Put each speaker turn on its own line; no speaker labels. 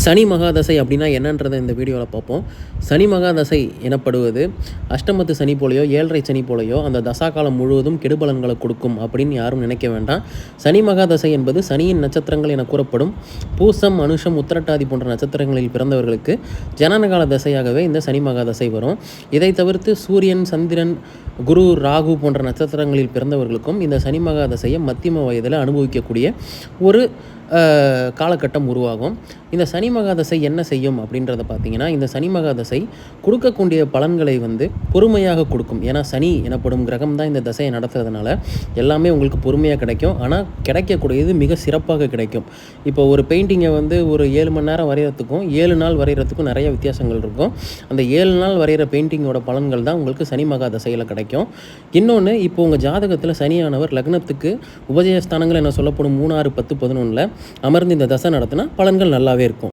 சனி மகாதசை அப்படின்னா என்னன்றதை இந்த வீடியோவில் பார்ப்போம். சனி மகாதசை எனப்படுவது அஷ்டமத்து சனி போலையோ ஏழரை சனி போலையோ அந்த தசாகாலம் முழுவதும் கெடுபலன்களை கொடுக்கும் அப்படின்னு யாரும் நினைக்க வேண்டாம். சனி மகாதசை என்பது சனியின் நட்சத்திரங்கள் என கூறப்படும். பூசம் அனுஷம் உத்திரட்டாதி போன்ற நட்சத்திரங்களில் பிறந்தவர்களுக்கு ஜனனகால தசையாகவே இந்த சனி மகாதசை வரும். இதை தவிர்த்து சூரியன் சந்திரன் குரு ராகு போன்ற நட்சத்திரங்களில் பிறந்தவர்களுக்கும் இந்த சனி மகாதசையை மத்தியம வயதில் அனுபவிக்கக்கூடிய ஒரு காலகட்டம் உருவாகும். இந்த சனி மகாதசை என்ன செய்யும் அப்படின்றத பார்த்தீங்கன்னா இந்த சனி மகாதசை கொடுக்கக்கூடிய பலன்களை வந்து பொறுமையாக கொடுக்கும். ஏன்னா சனி எனப்படும் கிரகம் தான் இந்த தசையை நடத்துறதுனால எல்லாமே உங்களுக்கு பொறுமையாக கிடைக்கும். ஆனால் கிடைக்கக்கூடியது மிக சிறப்பாக கிடைக்கும். இப்போ ஒரு பெயிண்டிங்கை வந்து ஒரு ஏழு மணி நேரம் வரைகிறதுக்கும் ஏழு நாள் வரைகிறதுக்கும் நிறைய வித்தியாசங்கள் இருக்கும். அந்த ஏழு நாள் வரைகிற பெயிண்டிங்கோட பலன்கள் தான் உங்களுக்கு சனி மகாதசையில் கிடைக்கும். இன்னொன்று இப்போ உங்கள் ஜாதகத்தில் சனியானவர் லக்னத்துக்கு உபஜயஸ்தானங்கள் என சொல்லப்படும் மூணு ஆறு பத்து பதினொன்றில் அமர்ந்து இந்த தசை நடத்தினா பலன்கள் நல்லாவே இருக்கும்.